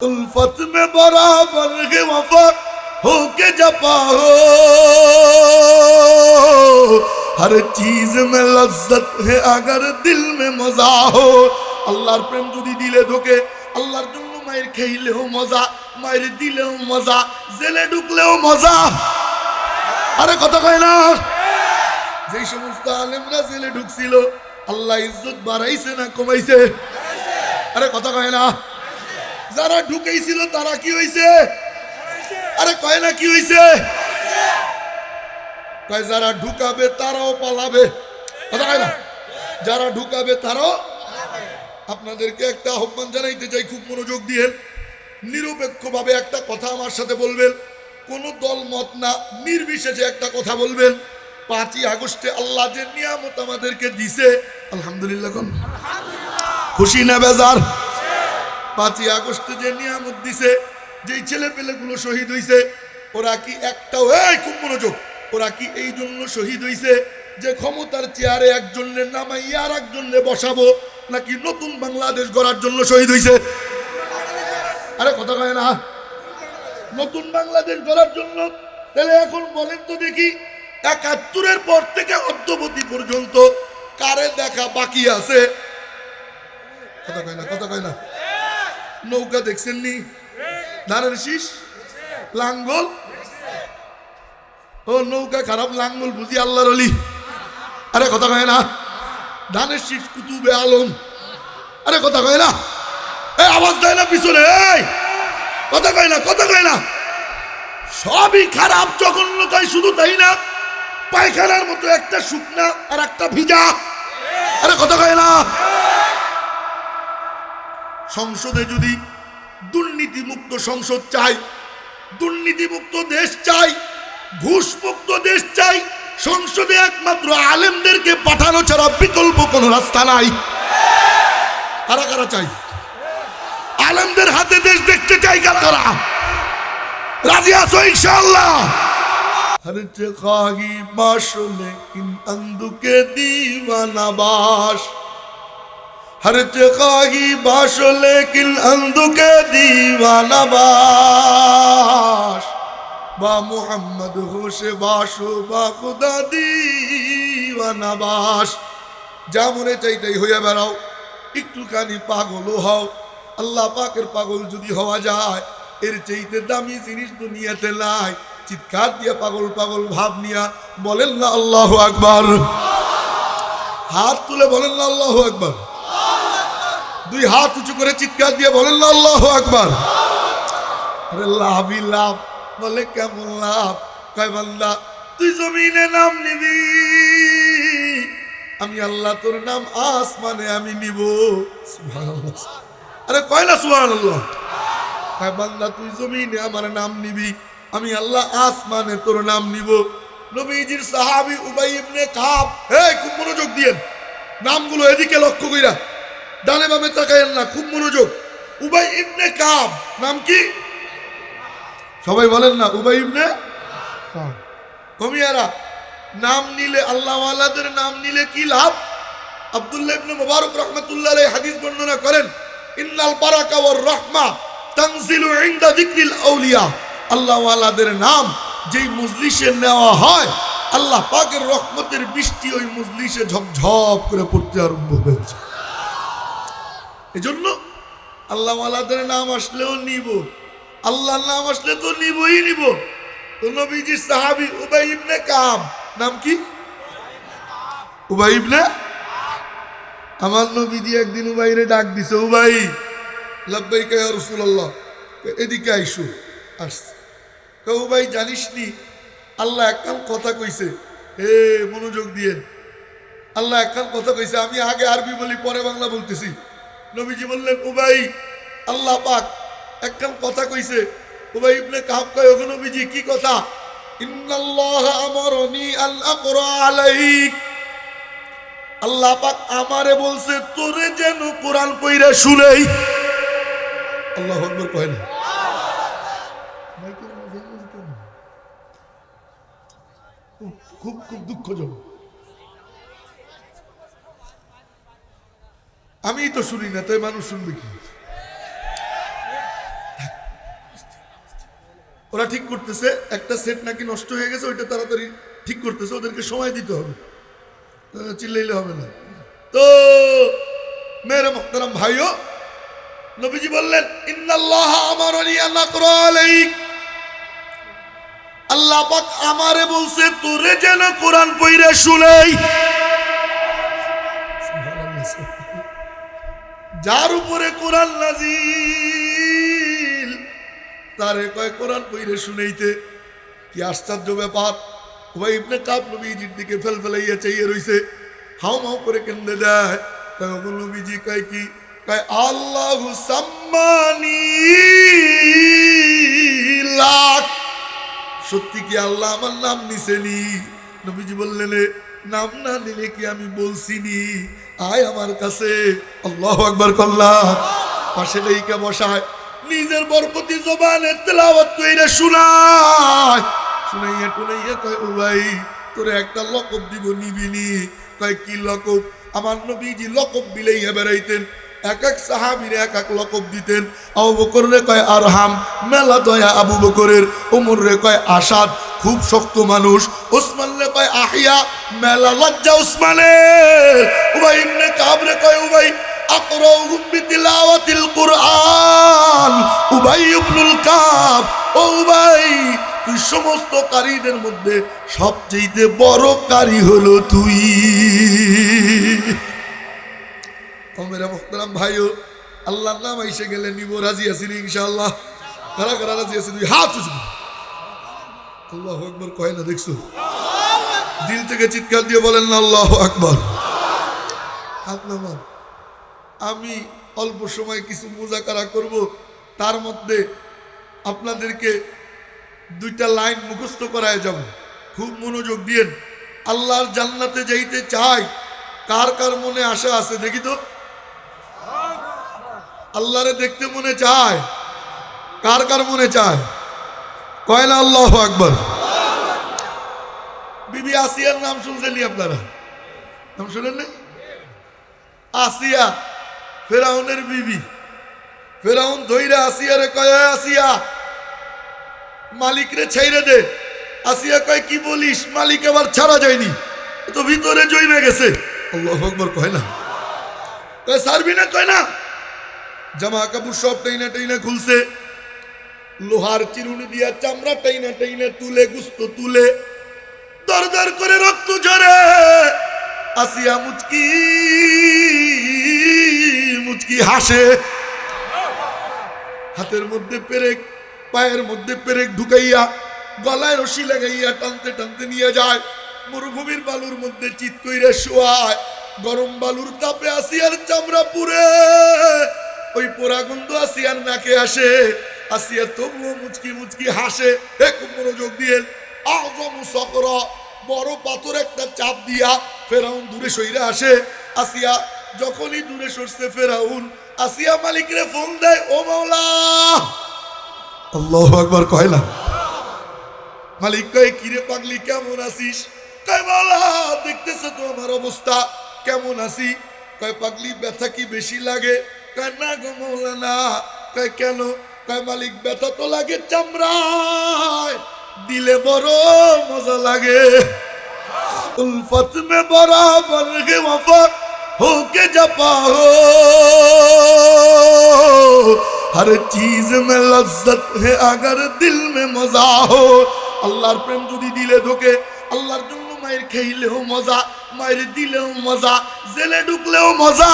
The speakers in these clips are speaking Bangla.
उल्फत में बराबर के वफा हो के जपा हो हर चीज में लज्जत है अगर दिल में मजा हो আল্লাহর প্রেম যদি দিলে ঢোকে আল্লাহর জন্য মায়ের খেইলেও মজা মায়ের দিলেও মজা জেলে ঢুকলেও মজা আরে কথা কয় না যেই সমস্ত আলেমরা জেলে ঢুকছিল আল্লাহ ইজ্জত বাড়াইছে না কমাইছে আরে কথা কয় না যারা ঢুকেছিল তারা কি হয়েছে আরে কয় না কি হইছে? কয় যারা ঢুকাবে তারাও পালাবে। যারা ঢুকাবে তারাও আপনাদেরকে একটা আহ্বান জানাইতে চাই, খুব মনোযোগ দিয়ে। নিরপেক্ষভাবে একটা কথা আমার সাথে বলবেন। কোন দল, মত না, নির্বিশেষে একটা কথা বলবেন। পাঁচই আগস্টে আল্লাহ যে নিয়ামত আমাদেরকে দিছে, আলহামদুলিল্লাহ খুশি না বেজার? পাঁচই আগস্টে যে নিয়ামত দিছে, যেই ছেলে পেলেগুলো শহীদ হইছে, ওরা কি একটাও, এই খুব মনোযোগ, ওরা কি এই জন্য শহীদ হইছে যে ক্ষমতার চেয়ারে একজনের নামাই আর একজনের বসাবো, নাকি নতুন বাংলাদেশ গড়ার জন্য শহীদ হইছে? আরে কথা কয় না। নতুন বাংলাদেশ গড়ার জন্য, তাহলে এখন বলেন তো দেখি, একাত্তরের পর থেকে অদ্যবধি পর্যন্ত কারে দেখা বাকি আছে? কথা কয় না, কথা কয় না। নৌকা দেখছেন নি ধানের শীষ? লাঙ্গল? ও, নৌকা খারাপ, লাঙ্গল বুঝি আল্লাহর অলি। আরে, কথা কয় না। ধানের শীষ, কুতুবে আলম। আরে, কথা কয় না। এই আওয়াজ দেয় না পিছনে, এই। কথা কয় না, কথা কয় না। সবই খারাপ, জঘন্যতাই শুধু তাই না। পায়খানার মতো একটা শুকনা আর একটা ভিজা। আরে, কথা কয় না। সংসদে যদি দুর্নীতিমুক্ত সংসদ চাই, দুর্নীতিমুক্ত দেশ চাই, ঘুষমুক্ত দেশ চাই, সংসদে একমাত্র আলেমদেরকে পাঠানো ছাড়া বিকল্প কোনো রাস্তা নাই। কারা কারা চাই? আলেমদের হাতে দেশ দেখতে চাই কারা কারা? রাজি আসো ইনশাল্লাহ হর চাহি বাসনে দিওয়ানা বাস। ہر چاہی باش لیکن اندو کے دیوانہ باش با محمد ہوش باشو با خدا دیوانہ باش যা মনে চাই তাই হইয়া বেরাও একটুখানি পাগলও হও আল্লাহ পাকের পাগল যদি হওয়া যায় এর চাইতে দামি জিনিস দুনিয়াতে নাই চিৎকার দিয়া পাগল পাগল ভাব নিয়া বলেন না আল্লাহ আকবার হাত তুলে বলেন না আল্লাহ আকবার দুই হাত উঁচু করে চিৎকার দিয়ে বলেন, আল্লাহ আকবার। লাভই লাভ, বলে কেমন লাভ? কয়, বান্দা, তুই জমিনে নাম নিবি। আমি আল্লাহ তোর নাম আসমানে আমি নিব। আরে কয় না সুবহানাল্লাহ? কয়, বান্দা, তুই জমিনে আমার নাম নিবি। আমি আল্লাহ আসমানে তোর নাম নিব। নবীজির সাহাবি উবাই ইবনে কাব, এই, খুব মনোযোগ দিয়েন। নামগুলো এদিকে লক্ষ্য কইরা ডানে বামে তাকায়েন না, খুব মনোযোগ। উবাই ইবনে কাব, নাম কি? সবাই বলেন না, উবাই ইবনে কমিয়ারা নাম নিলে, আল্লাহওয়ালাদের নাম নিলে কি লাভ? আব্দুল্লাহ ইবনে মুবারক রহমাতুল্লাহ হাদিস বর্ণনা করেন, ইন্নাল বারাকা ওয়ার তানজিলু ইনদা যিকরিল আউলিয়া। আল্লাহওয়ালাদের নাম যেই মজলিসে নেওয়া হয়, আল্লাহ পাকের রহমতের বৃষ্টি ওই মজলিসে ঝপঝপ করে পড়তে আরম্ভ হয়েছে। এজন্য আল্লাহ আল্লাহওয়ালাদের নাম আসলেও নিব। আল্লাহর নাম আসলে তো নিবই নিব। তো নবীজি সাহাবি উবাই ইবনে কাব নাম কি? উবাই ইবনে আমার নবীজি একদিন উবাইরে ডাক দিছে, উবাই, লাব্বাইকা ইয়া রাসূলুল্লাহ। এদিকে আইসো। আসছে। কয়, উবাই জানিস নি আল্লাহ একখান কথা কইছে, হে, মনোযোগ দিয়ে আল্লাহ একখান কথা কইছে, আমি আগে আরবি বলি, পরে বাংলা বলতেছি। নবীজি বললেন, উবাই, আল্লাহ পাক একখান কথা কইছে। উবাই ইবনে কাব কয়, ওগো নবীজি, কি কথা? ইন্নাল্লাহ আমারনি আল আকরা আলাইক। আল্লাহ পাক আমারে বলছে, তোরে যেন কোরআন পইরা শুনেই। আল্লাহ আকবার কয় না। খুব খুব দুঃখজনক। আমি তো শুনি না, তাই মানুষ শুনবে কি? ওরা ঠিক করতেছে, একটা সেট নাকি নষ্ট হয়ে গেছে, ওইটা তাড়াতাড়ি ঠিক করতেছে, ওদেরকে সময় দিতে হবে। চিল্লাইলে হবে না। তো মেরে মোহতারাম ভাইও, নবীজি বললেন, ইন্নাল্লাহ আলাইক। আল্লাহ পাক আমারে বলছে, তোরে যেন কোরআন পইরা শুনাই। যার উপরে কোরআন নাজিল, তারে কয় কোরআন পইরে শুনেইতে, কি আশ্চর্য ব্যাপার। ভাই ইবনে কাপ নবীজির দিকে ফেল ফেলাইয়া চাইয়ে রইছে, হাও মাও করে কেন্দে দেয়। কয় ওগো নবীজি কয় কি, কয়, আল্লাহু সাম্মানি লাখ সত্যি কি আল্লাহ আমার নাম নিছেনি? নবীজি বললেন নাম না নিলে কি আমি বলছিনি আয় আমার কাছে। আল্লাহ আকবার কল্লাহ পাশে লেইকা বসায়। নিজের বরপতি জবানে তেলাওয়াত কইরে শুনায়। শুনাইয়া টুনাইয়া কয়, ও ভাই, তোরে একটা লকব দিব নিবিনি। কয়, কি লকব? আমার নবীজি লকব বিলাইয়া বেড়াইতেন। এক এক সাহাবিরে এক এক লকব দিতেন। আবু বকর রে কয়, আরহাম, মেলা দয়া আবু বকরের। ওমর রে কয়, আসাদ, খুব শক্ত মানুষ। ওসমান রে কয়, আহিয়া, মেলা লজ্জা উসমানের। উবাই ইবনে কাব রে কয়, উবাই কুরআন। কাব, ও সমস্ত কারীদের মধ্যে সবচেয়ে বড় কারি হলো তুই। ভাইও, আল্লাহর নাম গেলে রাজি কারা রাজি আল্লাহ দেখছ? থেকে চিৎকার দিয়ে বলেন আল্লাহ আমি অল্প সময় কিছু মোজাকারা করব, তার মধ্যে আপনাদেরকে দুইটা লাইন মুখস্থ করায় যাব। খুব মনোযোগ দিয়েন। আল্লাহর জান্নাতে যাইতে চাই, কার কার মনে আশা আছে দেখি তো? আল্লাহরে দেখতে মনে চায়? কার কার মনে চায়? কয়লা আল্লাহ আকবর? বিবি আসিয়ার নাম শুনছেননি আপনারা? নাম শুনেন নাই? আসিয়া, ফেরাউনের বিবি। ফেরাউন ধৈরা আসিয়ারে কয়, "এ আসিয়া, মালিকরে ছাইরে দে। আসিয়া কয়, কি বলিস? মালিক আবার ছাড়া যায়নি। তো ভিতরে জইমে গেছে। আল্লাহ আকবর কয় না? কয় সারবি না? কয়, না। জামা কাপড় সব টাইনা টাইনা খুলছে। লোহার চিরুনি দিয়া চামড়া টাইনা টাইনা তুলে, গুস্ত তুলে, দর দর করে রক্ত ঝরে। আসিয়া মুচকি মুচকি হাসে। হাতের মধ্যে পেরেক, পায়ের মধ্যে পেরেক ঢুকাইয়া, গলায় রশি লাগাইয়া টানতে টানতে নিয়ে যায়। মরুভূমির বালুর মধ্যে চিত কইরে শোয়ায়। গরম বালুর তাপে আসিয়ার চামড়া পুরে ওই পোড়া গন্ধ আসিয়ার নাকে আসে, আসিয়া তবুও মুচকি মুচকি হাসে। খুব মনোযোগ দিয়ে, আজম সকর বড় পাথর একটা চাপ দিয়া ফেরাউন দূরে সইরে আসে। আসিয়া যখনই দূরে সরছে ফেরাউন, আসিয়া মালিকরে ফোন দেয়, ও মাওলা! আল্লাহ একবার কয় না। মালিক কয়, কিরে পাগলি, কেমন আছিস? কয়, মাওলা, দেখতেছে তো আমার অবস্থা, কেমন আছি? কয়, পাগলি, ব্যথা কি বেশি লাগে? কয়, না গো মৌলানা। কয়, কেন? কয়, মালিক, ব্যথা তো লাগে চামড়ায়। দিলে বড় মজা লাগে। উলফত মে বরাবর গে ওফা হোকে জপা হো হর চিজ মে লজ্জত হে, আগর দিল মে মজা হো। আল্লাহর প্রেম যদি দিলে ঢোকে, আল্লাহর জন্য মায়ের খেইলেও মজা, মায়ের দিলেও মজা, জেলে ঢুকলেও মজা।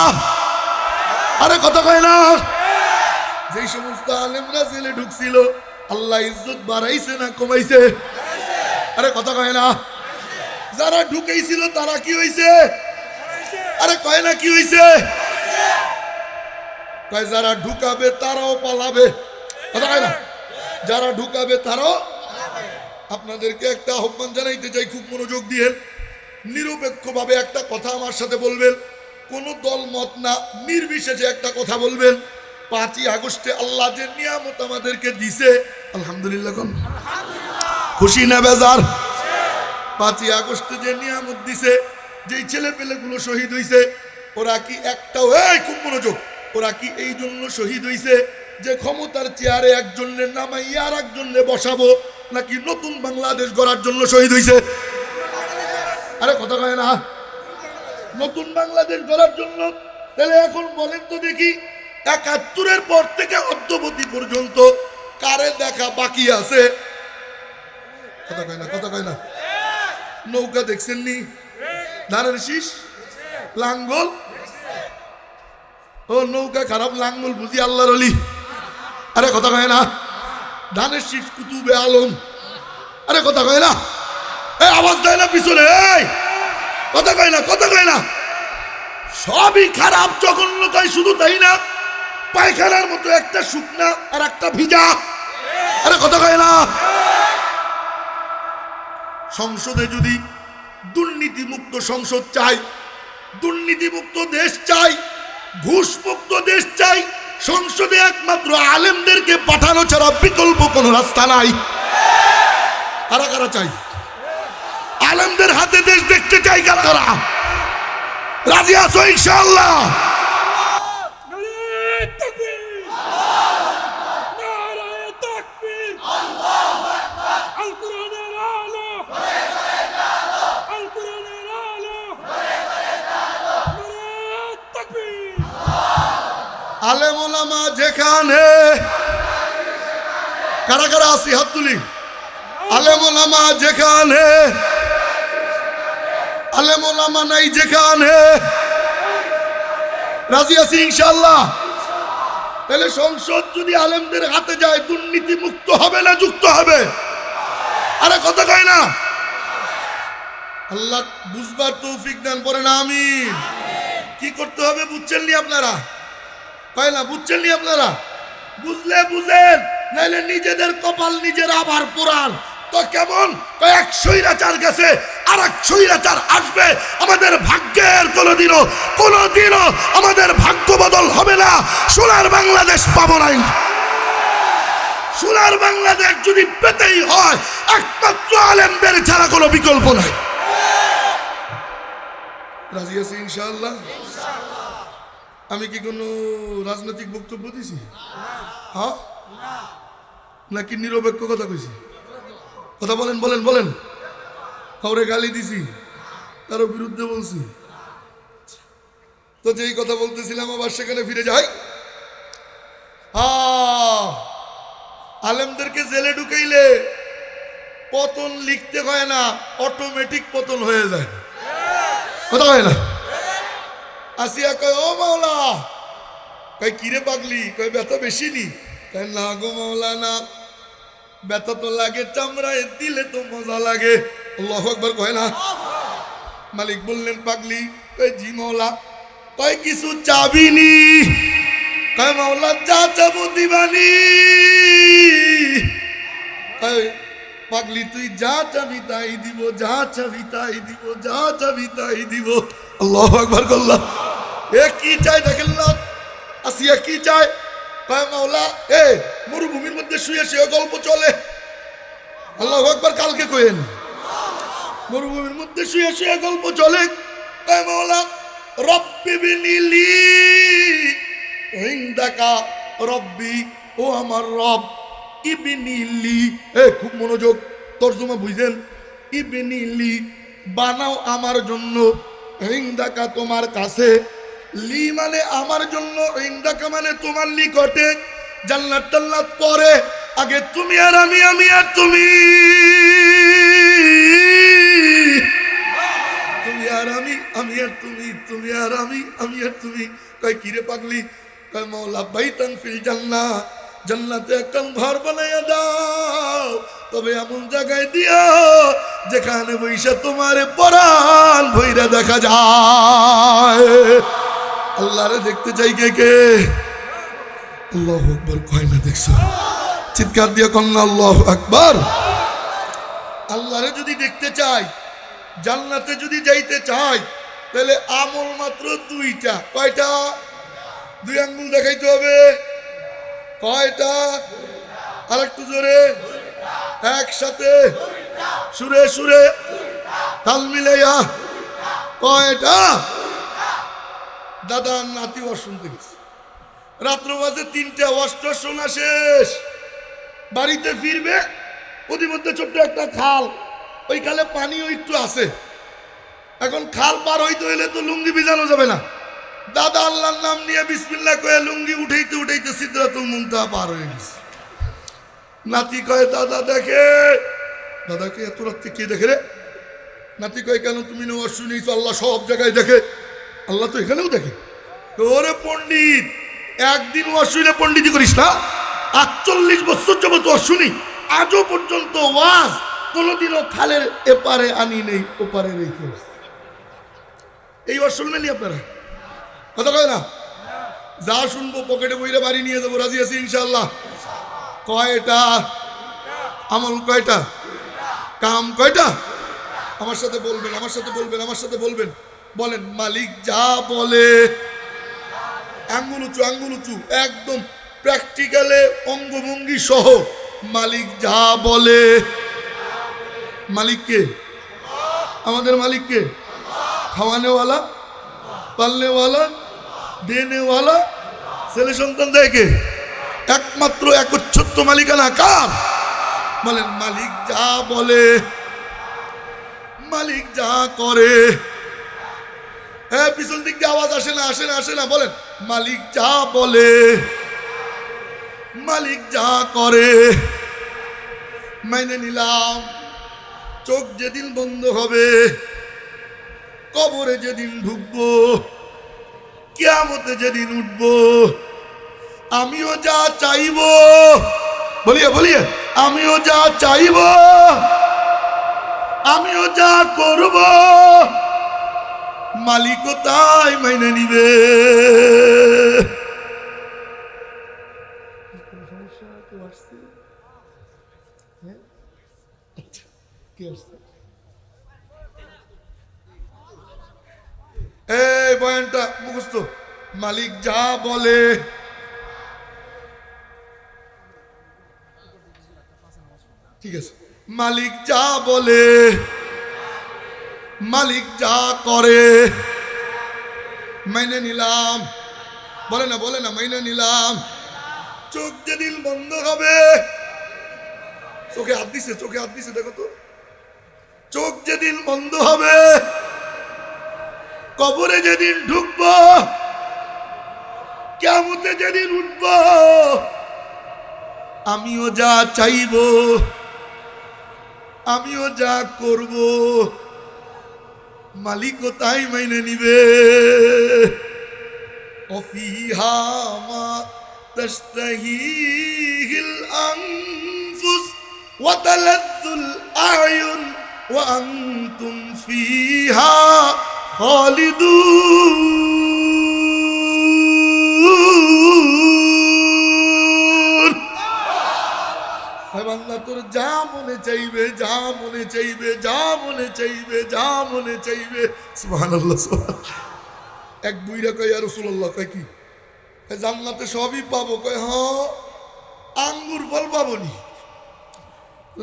আরে কথা কয় না। যেই সমস্ত আলেমরা জেলে ঢুকছিল, আল্লাহ ইজ্জত বাড়াইছে না কমাইছে? আরে কথা কয় না। যারা ঢুকেছিল, তারা কি হইছে? আরে কয় না কি হইছে? কয় যারা ঢুকাবে, তারাও পালাবে। কথা কয় না? যারা ঢুকাবে, তারাও আপনাদেরকে একটা আহ্বান জানাইতে চাই, খুব মনোযোগ দিয়ে। নিরপেক্ষভাবে একটা কথা আমার সাথে বলবেন। কোন দল মত না। নির্বিশেষে একটা কথা বলবেন পাঁচই আগস্টে আল্লাহ যে নিয়ামত আমাদেরকে দিছে আলহামদুলিল্লাহ কোন। খুশি না বেজার? পাঁচই আগস্টে যে নিয়ামত দিছে যেই ছেলে পেলেগুলো শহীদ হইছে ওরা কি একটাও এই খুব মনোযোগ ওরা কি এই জন্য শহীদ হইছে যে ক্ষমতার চেয়ারে একজনের নামাইয়া আর একজনে বসাবো নাকি নতুন বাংলাদেশ গড়ার জন্য শহীদ হয়েছে আরে কথা কয় না। নতুন বাংলাদেশ গড়ার জন্য। তাহলে এখন বলেন তো দেখি, একাত্তরের পর থেকে অদ্যবধি পর্যন্ত কারে দেখা বাকি আছে? কথা কয় না, কথা কয় না। নৌকা দেখছেন নি ধানের শীষ? লাঙ্গল? ও, নৌকা খারাপ, লাঙ্গল বুঝি আল্লাহর অলি। আরে, কথা কয় না। ধানের শীষ কুতুবে আলম। আরে, কথা কয় না। এই আওয়াজ দেয় না পিছনে, এই! কথা কয় না, কথা কয় না। সবই খারাপ, জঘন্য, তাই শুধু তাই না। পায়খানার মতো একটা শুকনা আর একটা ভিজা। আরে কথা কয় না। সংসদে যদি দুর্নীতিমুক্ত সংসদ চাই, দুর্নীতিমুক্ত দেশ চাই, ঘুষমুক্ত দেশ চাই, সংসদে একমাত্র আলেমদেরকে পাঠানো ছাড়া বিকল্প কোনো রাস্তা নাই। কারা কারা চাই? আলেমদের হাতে দেশ দেখতে চাই কারা? রাজি আছো যেখানে, কারা কারা আসি হাত তুলি? আলেম যেখানে আলেম ওলামা নাই যেখানে। রাজি আছি ইনশাআল্লাহ। তাহলে সংসদ যদি আলেমদের হাতে যায় দুর্নীতি মুক্ত হবে না, যুক্ত হবে? আরে কথা কয় না। আল্লাহ বুঝবার তৌফিক দান করে না আমিন। কি করতে হবে বুঝছেন নি আপনারা? তাই না, বুঝছেন নি আপনারা? বুঝলে বুঝেন, নাইলে নিজেদের কপাল নিজের আবার পুরাণ তো কেমন? এক স্বৈরাচার গেছে আর এক স্বৈরাচার আসবে। আমাদের ভাগ্যের কোনোদিনও কোনোদিনও আমাদের ভাগ্য বদল হবে না। সোনার বাংলাদেশ পাবো নাই। সোনার বাংলাদেশ যদি পেতেই হয় একমাত্র আলেমদের ছাড়া কোনো বিকল্প নাই। রাজি আছি ইনশাআল্লাহ? আমি কি কোনো রাজনৈতিক বক্তব্য দিছি? হ্যাঁ? নাকি নিরপেক্ষ কথা কইছি? কথা বলেন বলেন বলেন। খবরে গালি দিছি, কারও বিরুদ্ধে বলছি। তো যেই কথা বলতেছিলাম, আবার সেখানে ফিরে যাই। আলেমদেরকে জেলে ঢুকাইলে পতন লিখতে হয় না অটোমেটিক পতন হয়ে যায়। কথা হয় না? আসিয়া কয়, ও মাওলা! কয়, কিরে পাগলি? কয়, ব্যথা বেশি নি? কয়, না গো মাওলা না ব্যথা তো লাগে, চামড়ায় দিলে তো মজা লাগে। আল্লাহ একবার কয় না? মালিক বললেন, পাগলি কয় জি মাওলা কয় কিছু কয়, মাওলা, যা চাবো দিবানি। পাগলি, তুই যা চাবি তাই দিব, যা চাবি তাই দিব, যা চাবি তাই দিব। আল্লাহ একবার করলাম এ কি চাই দেখেন না? আসিয়া কি চায়? কয় এ, মরুভূমির মধ্যে শুয়ে শুয়ে গল্প চলে। আল্লাহ একবার কালকে কইেন মরুভূমির মধ্যে শুয়ে শুয়ে গল্প চলে। কয় রব্বি ও আমার রব খুব মনোযোগ, তর্জমা বুঝছেন ইবিনিলি, বানাও আমার জন্য হিংদাকা তোমার কাছে। লি মানে আমার জন্য হিংদাকা মানে তোমার নিকটে জান্নাত টান্নাত পরে, আগে তুমি আর আমি আমি আর তুমি। তুমি আর আমি আমি আর তুমি তুমি আর আমি আমি আর তুমি। কয়, কিরে পাগলি? কয় মৌলা বাইতান ফিল জান্না জান্নাতে একটা ঘর বানাইয়া দাও, তবে এমন জায়গায় দিও, যেখানে বৈশা তোমার পরাণ ভৈরা দেখা যায়। আল্লাহরে দেখতে চাই কে কে? আল্লাহ আকবর, কয় না দেখছ? চিৎকার দিয়ে কন্যা আল্লাহ আকবর। আল্লাহরে যদি দেখতে চাই, জান্নাতে যদি যাইতে চাই, তাহলে আমল মাত্র দুইটা। কয়টা? দুই আঙ্গুল দেখাইতে হবে। কয়টা? আর একটু জোরে। একসাথে। সুরে সুরে। তাল মিলাইয়া। কয়টা? দাদা নাতি শুনতে গেছি। রাত্র বাজে তিনটে অষ্ট শোনা শেষ। বাড়িতে ফিরবে প্রতিমধ্যে ছোট্ট একটা খাল। ওই খালে পানিও একটু আছে। এখন খাল পার হইতে হইলে তো লুঙ্গি ভিজানো যাবে না। দাদা আল্লাহর নাম নিয়ে বিসমিল্লা কয়ে লুঙ্গি উঠাইতে উঠাইতে সিদ্ধাতুল মুনতাহা পার হয়ে গেছে। নাতি কয়, দাদা, দেখে। দাদাকে এত রাত্রে কে দেখে রে? নাতি কয়, কেন তুমি নেওয়ার শুনিস আল্লাহ সব জায়গায় দেখে। আল্লাহ তো এখানেও দেখে। তো ওরে পণ্ডিত একদিন ওয়াজ শুনে পণ্ডিতি করিস না। আটচল্লিশ বছর যাবত ওয়াজ শুনি আজও পর্যন্ত ওয়াজ কোনোদিনও খালের এপারে আনি নেই, ওপারে রেখে। এই ওয়াজ শুনবেনই আপনারা? কথা কয় না? যা শুনব পকেটে বইরে বাড়ি নিয়ে যাব, রাজি আছি ইনশাল্লাহ কয়টা? আমল কয়টা? কাম কয়টা? আমার সাথে বলবেন, আমার সাথে বলবেন, আমার সাথে বলবেন। বলেন, মালিক যা বলে। আঙ্গুল উঁচু আঙ্গুল উঁচু, একদম প্র্যাকটিক্যালে অঙ্গভঙ্গি সহ মালিক যা বলে। মালিককে? আমাদের মালিককে? খাওয়ানেওয়ালা? পালনেওয়ালা? দেনেওয়ালা? ছেলে সন্তান দেখে একমাত্র একচ্ছত্ব মালিকানা কার? বলেন, মালিক যা বলে, মালিক যা করে। হ্যাঁ পিছন দিক দিয়ে আওয়াজ আসে না আসে না আসে না, বলেন। মালিক যা বলে, মালিক যা করে মাইনে নিলাম। চোখ যেদিন বন্ধ হবে, কবরে যেদিন ঢুকবো, কেয়ামতে যেদিন উঠবো, আমিও যা চাইব, বলিয়ে বলিয়ে, আমিও যা চাইব, আমিও যা করব মালিকও তাই মাইনে নিবে। এই বয়ানটা মুখস্থ। মালিক যা বলে। ঠিক আছে। মালিক যা বলে। মালিক যা করে। মাইনে নিলাম। বলে না বলে না, মাইনে নিলাম। চোখ যেদিন বন্ধ হবে, চোখে হাত দিছে, চোখে হাত দিছে, দেখো তো। চোখ যেদিন বন্ধ হবে, কবরে যেদিন ঢুকবো কেমতে যেদিন উঠবো, আমিও যা চাইব, আমিও যা করব। মালিকও তাই মাইনে নিবে وفيها ما تشتهيه الأنفس وتلذ الأعين وأنتم فيها خالدون বাংলা তোর যা মনে চাইবে, যা মনে চাইবে, যা মনে চাইবে, যা মনে চাইবে। এক বুইরা কয় আর রসুল্লাহ কয় কি? কয়, জান্নাতে সবই পাবো কয়, হ, আঙ্গুর ফল পাবো নি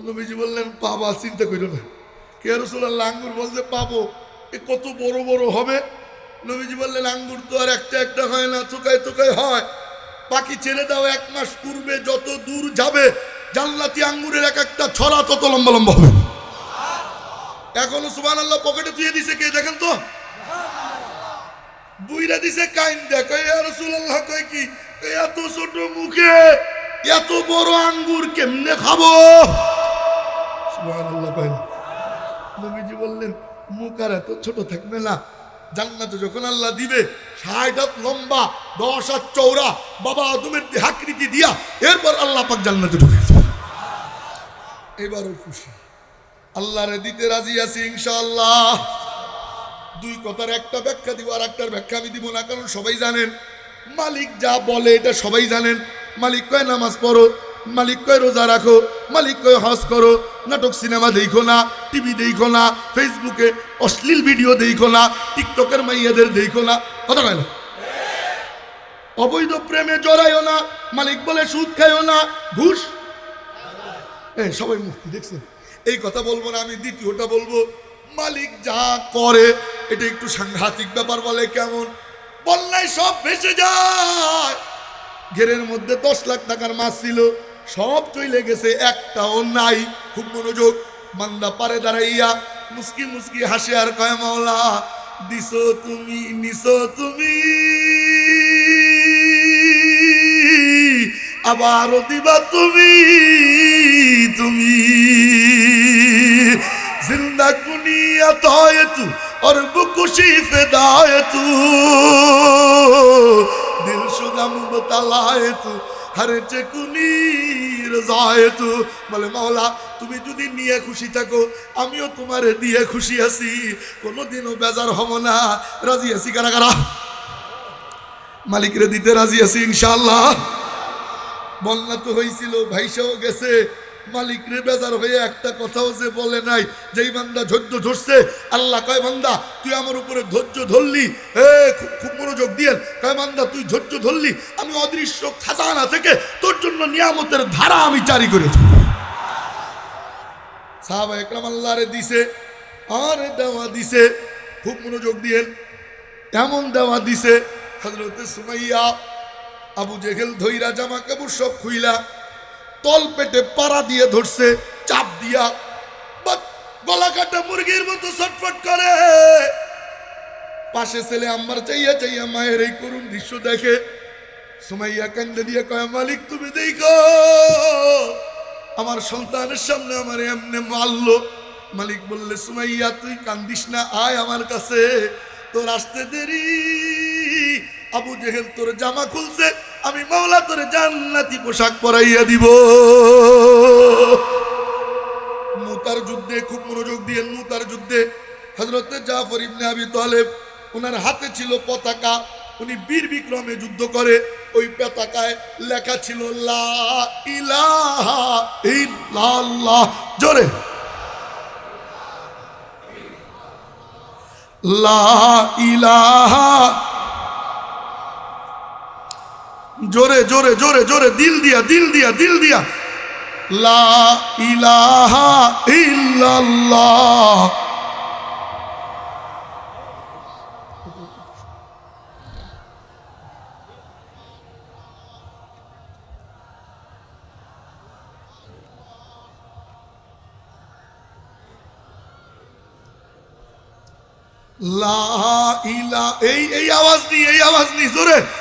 নবীজি বললেন, পাবা, চিন্তা করিল না। কে রসুল্লাহ আঙ্গুর ফল যে পাবো, এ কত বড় বড় হবে? নবীজি বললেন, আঙ্গুর তো আর একটা একটা হয় না চোকায় চোকায় হয়। পাখি ছেড়ে দাও, এক মাস পূর্বে যত দূর যাবে জান্নাতি আঙ্গুরের এক একটা ছড়া তত লম্বা লম্বা হবে এখনও সুবান আল্লাহ পকেটে তুই দিছে কে দেখেন তো? বুইরা দিছে কাইন দেখো রসুল্লাহ কয় কি? এত ছোট মুখে এত বড় আঙ্গুর কেমনে খাব? সুবহানাল্লাহ কয় না। নবীজি বললেন, মুখ আর এত ছোট থাকবে না। জান্নাতে যখন আল্লাহ দিবে, ষাট হাত লম্বা, দশ হাত চৌড়া বাবা আদমের দেহাকৃতি দিয়া, এরপর আল্লাহ পাক জান্নাতে ঢুকে। এবারও খুশি। আল্লাহরে দিতে রাজি আছি ইনশাআল্লাহ। দুই কথার একটা ব্যাখ্যা দিব আর একটার ব্যাখ্যা আমি দিব না, কারণ সবাই জানেন। মালিক যা বলে এটা সবাই জানেন। মালিক কয় নামাজ পড়ো, মালিক কয় রোজা রাখো, মালিক কয় হজ করো, নাটক সিনেমা দেখো না, টিভি দেখো না, ফেসবুকে অশ্লীল ভিডিও দেখো না, টিকটকের মাইয়াদের দেখো না। কথা কয় না? অবৈধ প্রেমে জড়াইও না, মালিক বলে সুদ খাইও না, ঘুষ এই, সবাই মুক্তি দেখছেন? এই কথা বলব না, আমি দ্বিতীয়টা বলব। মালিক যা করে, এটা একটু সাংঘাতিক ব্যাপার বলে কেমন? বন্যায় সব ভেসে যায়। ঘেরের মধ্যে দশ লাখ টাকার মাছ ছিল, সব চলে গেছে, একটাও নাই। খুব মনোযোগ, মান্দা পারে দাঁড়াইয়া, মুসকি মুসকি হাসে আর কয় মাওলা দিস তুমি, নিছো তুমি। আবারও দিবা তুমি তুমি। জিন্দা কুনিয়া তয় তু আর বুকুশি ফেদায় তু দিল সুদাম তালায় তু হারে যে কুনি বলে, মাওলা, তুমি যদি নিয়ে খুশি থাকো, আমিও তোমার দিয়ে খুশি আছি। কোনোদিনও বেজার হব না। রাজি আছি কারা কারা মালিকরে দিতে রাজি আছি ইনশাল্লাহ বন্যা তো হয়েছিল ভাইসাও গেছে। মালিক রে বেজার হয়ে একটা কথাও যে বলে নাই, যেই বান্দা ধৈর্য ধরছে, আল্লাহ কয়, বান্দা, তুই আমার উপরে ধৈর্য ধরলি? এ খুব খুব মনোযোগ দিয়ে কয়, বান্দা, তুই ধৈর্য ধরলি? আমি অদৃশ্য খাজানা থেকে তোর জন্য নিয়ামতের ধারা আমি জারি করেছি। সাহাবা একরাম আল্লাহরে দিছে, আরে দেওয়া দিছে। খুব মনোযোগ দিয়েন। এমন দেওয়া দিছে হজরতে সুমাইয়া আবু জেহেল ধইরা জামা কাপড় সব খুইলা, তল পেটে পাড়া দিয়ে ধরছে, চাপ দিয়া। গলা কাটা মুরগির মতো ছটফট করে। পাশে ছেলে আমার চাইয়া চাইয়া মায়ের এই করুণ দৃশ্য দেখে। সুমাইয়া কান্দে দিয়ে কয়, মালিক, তুমি দেখো, আমার সন্তানের সামনে আমার এমনি মারলো। মালিক বললে, সুমাইয়া, তুই কান্দিস না, আয় আমার কাছে, তোর আসতে দেরি। আবু জেহেল তোর জামা খুলছে, আমি মাওলা তোর জান্নাতি পোশাক পরাইয়া দিব। মুতার যুদ্ধে, খুব মনোযোগ দিয়ে মুতার যুদ্ধে হজরত জাফর ইবনে আবি তালেব ওনার হাতে ছিল পতাকা, উনি বীর বিক্রমে যুদ্ধ করে, ওই পতাকায় লেখা ছিল, লা জোরে। লা ইলাহা জোরে জোরে জোরে জোরে, দিল দিয়া দিল দিয়া দিল দিয়া। লা ইলাহা ইল্লাল্লাহ। লা ইলা, এই এই আওয়াজ নি, এই আওয়াজ নি, জোরে।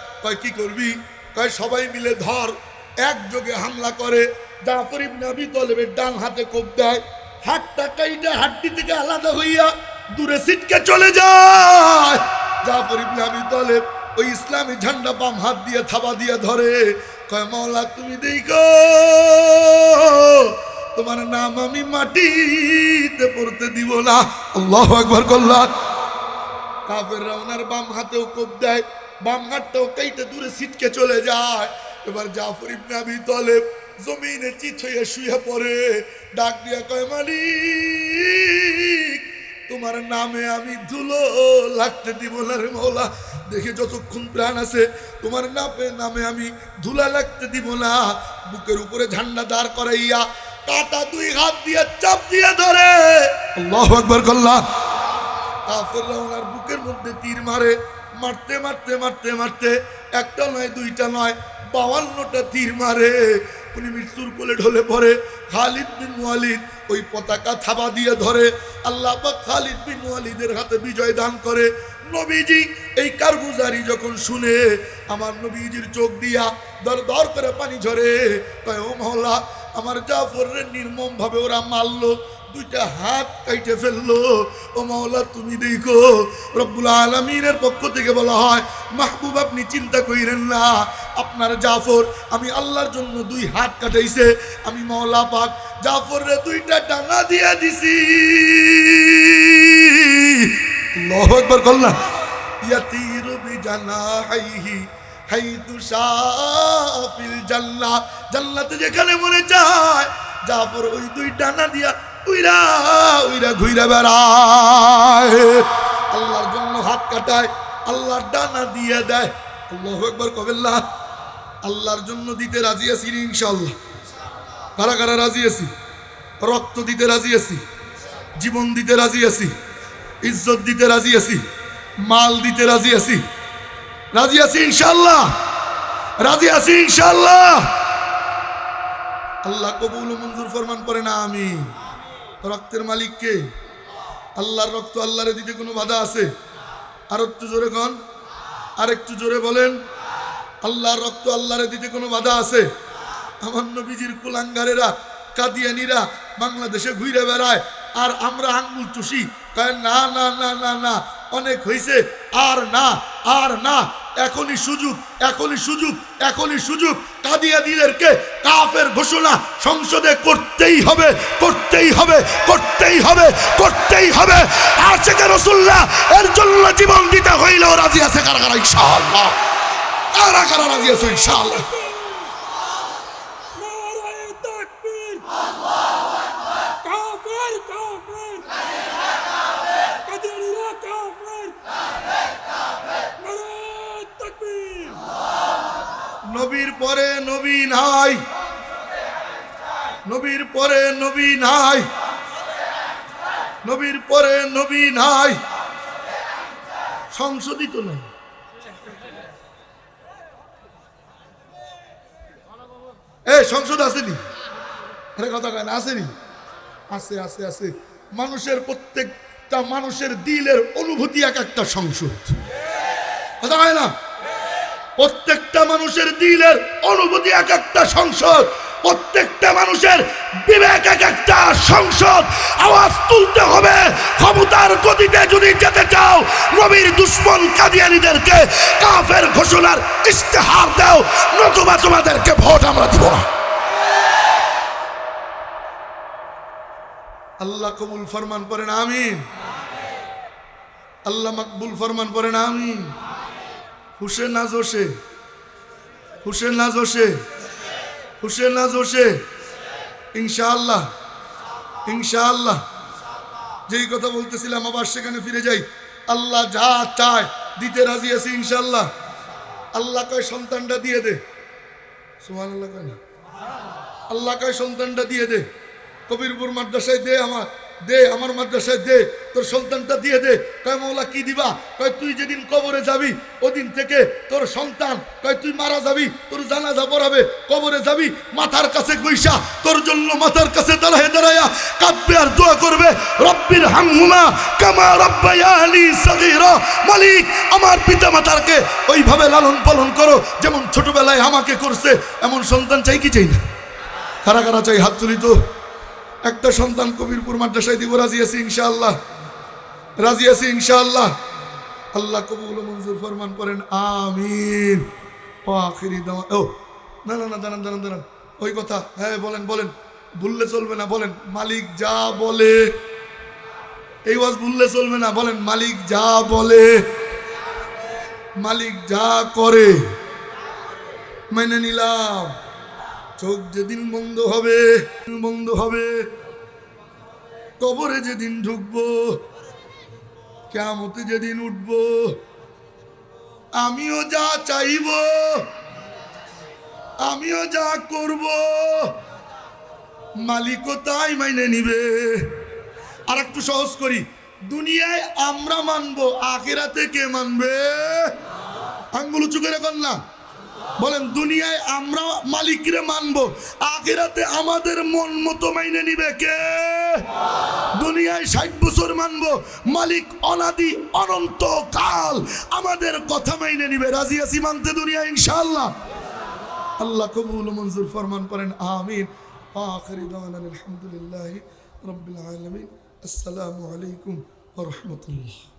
কয়, কি করবি? কয়, সবাই মিলে ধর, একযোগে হামলা করে। জাফর ইবনে আবি তালেবের ডান হাতে কোপ দেয়। হাতটা কাইটা হাড্ডি থেকে আলাদা হইয়া দূরে সিটকে চলে যায়। জাফর ইবনে আবি তালেব ওই ইসলামী ঝান্ডা বাম হাত দিয়ে থাবা দিয়ে ধরে। কয়, মাওলা, তুমি দেখো, তোমার নাম আমি মাটিতে পড়তে দিব না। আল্লাহ একবার করলাম কাফেররা ওনার বাম হাতেও কোপ দেয়। বাম হাতটাও কেটে দূরে সিটকে চলে যায়। এবার জাফর ইবনে আবি তালেব জমিনে চিত শুয়ে পড়ে। ডাক দিয়া কয়, মালিক, তোমার নামে আমি ধুলো লাগতে দিব না রে মৌলা দেখে যতক্ষণ প্রাণ আছে, তোমার নামে নামে আমি ধুলা লাগতে দিব না। বুকের উপরে ঝান্ডা দাঁড় করাইয়া কাটা দুই হাত দিয়ে চাপ দিয়ে ধরে। আল্লাহ আকবর কল্লা কাফেররা ওনার বুকের মধ্যে তীর মারে। মারতে মারতে মারতে মারতে, একটা নয়, দুইটা নয়, বাউান্নটা তীর মারে। উনি মৃত্যুর কোলে ঢলে পড়ে। খালিদ বিন ওয়ালিদ ওই পতাকা থাবা দিয়ে ধরে। আল্লাহ খালিদ বিন ওয়ালিদের হাতে বিজয় দান করে। নবীজি, এই কারগুজারি যখন শুনে আমার নবীজির চোখ দিয়া দর দর করে পানি ঝরে, কয়, ও মহল্লা আমার জাফরের নির্মম ভাবে ওরা মারলো, দুইটা হাত কাইটে ফেলল। ও মাওলা তুমি দেখো, রব্বুল আলমিনের পক্ষ থেকে বলা হয়, মাহবুব আপনি চিন্তা কইরেন না, আপনার জাফর আমি আল্লাহর জন্য দুই হাত কাটাইছে, আমি মাওলা পাক জাফরের দুইটা ডাঙা দিয়ে দিছি। আল্লাহু আকবার কল্লা ইয়াতিরু বিজানাহিহি হাইতু সাফিল জান্নাহ জান্নাতে যেখানে মনে চায়, জাফর ওই দুই ডানা দিয়া উইরা উইরা ঘুইরা বেড়ায়। আল্লাহর জন্য হাত কাটায়, আল্লাহর ডানা দিয়ে দেয়। আল্লাহ একবার কবেল্লা আল্লাহর জন্য দিতে রাজি আছি ইনশাল্লাহ কারা কারা রাজি আছি? রক্ত দিতে রাজি আছি? জীবন দিতে রাজি আছি? ইজ্জত দিতে রাজি আছি, মাল দিতে রাজি আছি। রাজি আছি ইনশাল্লাহ রাজি আছি ইনশাল্লাহ আল্লাহ কবুল মঞ্জুর ফরমান করে না আমি রক্তের মালিক কে? আল্লাহর রক্ত আল্লাহরে দিতে কোনো বাধা আছে? আর একটু জোরে কন। আর একটু জোরে বলেন। আল্লাহর রক্ত আল্লাহরে দিতে কোনো বাধা আছে? আমার নবীজির কুলাঙ্গারেরা, কাদিয়ানিরা বাংলাদেশে ঘুরে বেড়ায়, আর আমরা আঙ্গুল চুষি না না না না না, অনেক হয়েছে আর না আর না, এখনই সুযোগ এখনই সুযোগ এখনই সুযোগ। কাদিয়ানিদেরকে কাফের ঘোষণা সংসদে করতেই হবে করতেই হবে করতেই হবে করতেই হবে। আশেকে রসুল্লাহ এর জন্য জীবন দিতে হইলেও রাজি আছে কারা কারা? ইনশাআল্লাহ। কারা কারা রাজি আছে? ইনশাআল্লাহ নারায়ে তাকবীর কাফের কাফের কাদিয়ানীরা কাফের নারায়ে তাকবীর নবীর পরে নবী নাই। নবীর পরে নবী নাই। নবীর পরে নবী নাই। সংশোধিত নয় এ সংসদ আসেনি কথা কয় না আসেনি আছে আছে আছে। মানুষের প্রত্যেকটা মানুষের দিলের অনুভূতি এক একটা সংসদ কথা হয় না? প্রত্যেকটা মানুষের দিলের অনুভূতি এক একটা সংসদ, প্রত্যেকটা মানুষের বিবেক এক একটা সংসদ। আওয়াজ তুলতে হবে, ক্ষমতার গতিতে যদি যেতে চাও, নবীর দুশ্মন কাদিয়ানিদেরকে কাফের ঘোষণার ইস্তেহার দাও, নতুবা তোমাদেরকে ভোট আমরা দিব না। আল্লাহ কবুল ফরমান করেন, আমিন। আল্লাহ মকবুল ফরমান করেন, আমিন। হুসেন না জোশে হুসেন না জোশে হুসেন না জোশে ইনশাআল্লাহ। ইনশাআল্লাহ। যেই কথা বলতেছিলাম, আবার সেখানে ফিরে যাই। আল্লাহ যা চায় দিতে রাজি আছি ইনশাআল্লাহ। আল্লাহ কয় সন্তানটা দিয়ে দে। সুমান আল্লাহ কয় না? আল্লাহ কয় সন্তানটা দিয়ে দে। কবিরপুর মাদ্রাসায় দে আমার দে, আমার মাদ্রাসায় দে, তোর সন্তানটা দিয়ে দে। কয় মৌলা কি দিবা? কয়, তুই যেদিন কবরে যাবি, ওদিন থেকে তোর সন্তান, কয়, তুই মারা যাবি, তোর জানা জানাজা পড়াবে, কবরে যাবি, মাথার কাছে গৈসা তোর জন্য মাথার কাছে দাঁড়ায় দাঁড়ায়া কাঁদবে আর দোয়া করবে, রব্বির হামহুমা কামা সগীরা, মালিক, আমার পিতা মাতারকে ওইভাবে লালন পালন করো, যেমন ছোটবেলায় আমাকে করছে, এমন সন্তান চাই কি চাই না? কারা কারা চাই হাত তুলি তো? একটা সন্তান কবিরপুর মাদ্রাসায় দিব, রাজি আছি ইনশাআল্লাহ। রাজি আছি ইনশাআল্লাহ। আল্লাহ কবুল মঞ্জুর ফরমান করেন, আমিন। ও আখিরি ও, না না না, দাঁড়ান দাঁড়ান দাঁড়ান। ওই কথা হ্যাঁ বলেন বলেন। ভুললে চলবে না, বলেন, মালিক যা বলে। এই ওয়াজ ভুললে চলবে না, বলেন, মালিক যা বলে। মালিক যা করে। মেনে নিলাম। চোখ যেদিন বন্ধ হবে বন্ধ হবে, কবরে যেদিন ঢুকবো কেমতে যেদিন উঠবো, আমিও যা চাইব, আমিও যা করব, মালিকও তাই মাইনে নিবে। আর একটু সহজ করি, দুনিয়ায় আমরা মানবো, আখেরাতে কে মানবে? আঙ্গুল উঁচু করে কর না। বলেন, দুনিয়ায় আমরা মালিকরে মানবো, আখেরাতে আমাদের মন মতো মাইনে নিবে কে? দুনিয়ায় ষাট বছর মানবো, মালিক অনাদি অনন্ত কাল আমাদের কথা মাইনে নিবে। রাজি আছি মানতে দুনিয়া ইনশাআল্লাহ? আল্লাহ কবুল মঞ্জুর ফরমান করেন, আমিন। আখিরি আলহামদুলিল্লাহি রাব্বিল আলামিন। আসসালামু আলাইকুম রাহমাতুল্লাহ।